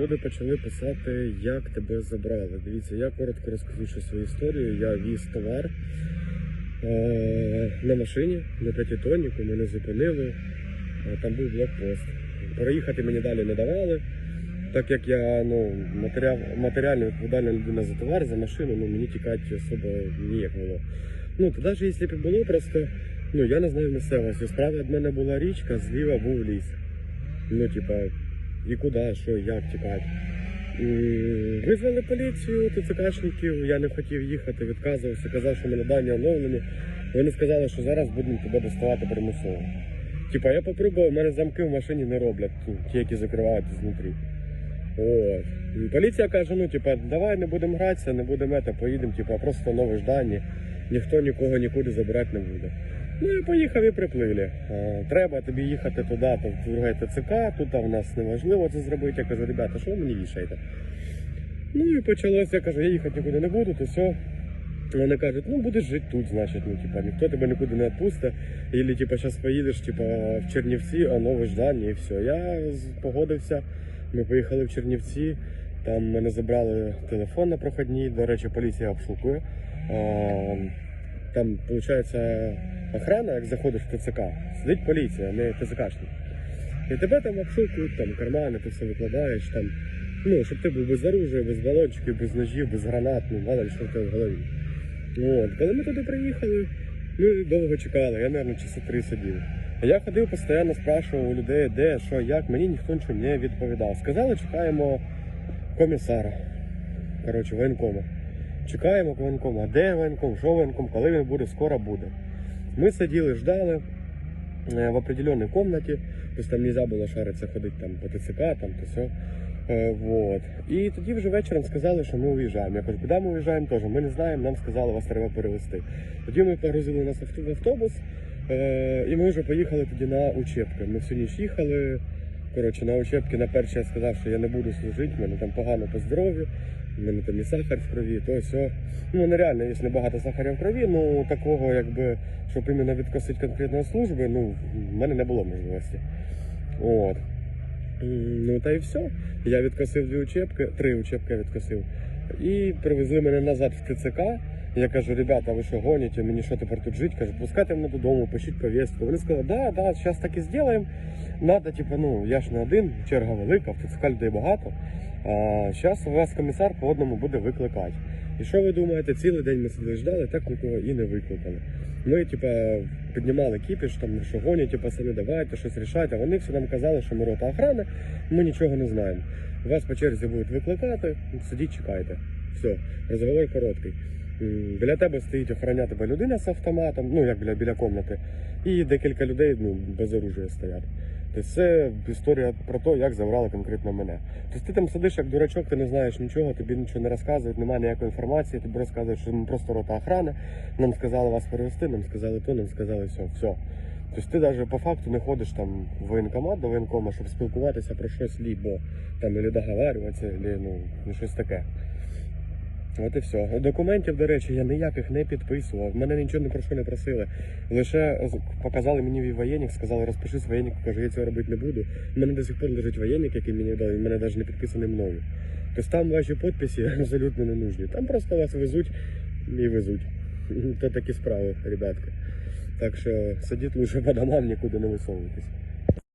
Люди почали писати, як тебе забрали. Дивіться, я коротко розкажу свою історію. Я віз товар е- на машині на п'ятитонніку, мене зупинили. Е, Там був блокпост. Переїхати мені далі не давали. Так як я ну, матеріал, матеріально відповідальна людина за товар, за машину, ну мені тікати особо ніяк було. Ну, то навіть якщо б було, просто ну, я не знаю місцевості. Справа від мене була річка, зліва був ліс. Ну, типа, і куди, що, як тікати. Визвали поліцію, ТЦКшників, я не хотів їхати, відказувався, казав, що мене дані оновлені. Вони сказали, що зараз будемо тебе доставати примусово. Типа, я попробував, мене замки в машині не роблять, ті, ті, які закривають знутрі. От. І Поліція каже, ну типа, давай не будемо гратися, не будемо мета, поїдемо, типа, просто новиш дані, ніхто нікого нікуди забирати не буде. Ну і поїхав і приплили. Треба тобі їхати туди, то в друге ТЦК, тут в нас неможливо це зробити. Я кажу, ребята, що ви мені вішаєте? Ну і почалося, я кажу, я їхати нікуди не буду, то все. Вони кажуть, ну будеш жити тут, значить, ну типа ніхто тебе нікуди не відпустить. Ілі типа зараз поїдеш типа, в Чернівці, а нове ждання і все. Я погодився. Ми поїхали в Чернівці. Там мене забрали телефон на проходній. До речі, поліція обшукує. Там, виходить, охрана, як заходиш в ТЦК, сидить поліція, не ТЦКшник. І тебе там обшукують, там кармани, ти все викладаєш, там, ну, щоб ти був без оружия, без балончиків, без ножів, без гранат, ну, мало ли що в тебе в голові. От. Коли ми туди приїхали, ми довго чекали, я, мабуть, часи три сидів. Я ходив постійно, спрашував у людей, де, що, як, мені ніхто нічого не відповідав. Сказали, чекаємо комісара. Коротше, воєнкома. Чекаємо воєнкома. Де воєнком, що воєнком, коли він буде, скоро буде. Ми сиділи, ждали е, в определенной комнате, тобто там нельзя было шариться, ходити там по ТЦК, там то все. Вот. І тоді вже вечором сказали, що ми уїжджаємо. Я кажу, куди ми уїжджаємо теж? Ми не знаємо, нам сказали, вас треба перевезти. Тоді ми погрузили нас в автобус, е, і ми вже поїхали тоді на учебки. Ми всю ніч їхали. Коротше, на учебки на перший я сказав, що я не буду служити, мене там погано по здоров'ю, в мене там і сахар в крові, то все. Ну нереально, якщо багато сахаря в крові, ну такого, якби, щоб іменно відкосити конкретної служби, ну в мене не було можливості. От. Ну та й все. Я відкосив дві учебки, три учебки відкосив. І привезли мене назад в ТЦК. Я кажу, ребята, ви що гоніте, мені що тепер тут жити? Кажу, пускайте мене додому, пишіть повістку. Вони сказали, да, да, зараз так і зробимо. Надо, типу, ну, я ж не один, черга велика, в ТЦК людей багато. А зараз вас комісар по одному буде викликати. І що ви думаєте, цілий день ми сиділи ждали, так нікого і не викликали. Ми, типа, піднімали кіпіш, там, що гонять, типа, самі давайте, щось рішайте. Вони всі нам казали, що ми рота охрани, ми нічого не знаємо. Вас по черзі будуть викликати, сидіть, чекайте. Все, розговор короткий. Біля тебе стоїть охороняти тебе людина з автоматом, ну як біля, біля комнати, і декілька людей ну, без оружия стоять. Тобто це історія про те, як забрали конкретно мене. Тобто ти там сидиш як дурачок, ти не знаєш нічого, тобі нічого не розказують, немає ніякої інформації, тобі розказують, що ми просто рота охрани, нам сказали вас перевести, нам сказали то, нам сказали все, все. Тобто ти навіть по факту не ходиш там в воєнкомат до воєнкома, щоб спілкуватися про щось лібо, там, або договарюватися, або ну, щось таке. От і все. Документів, до речі, я ніяких не підписував. Мене нічого ні про що не просили. Лише показали мені воєнник, сказали, розпишись воєнник, кажу, я цього робити не буду. У мене до сих пор лежить воєнник, який мені дали, він мене навіть не підписаний мною. Тобто там ваші підписи абсолютно не нужні. Там просто вас везуть і везуть. То такі справи, ребятки. Так що сидіть лише по домам, нікуди не висовуйтесь.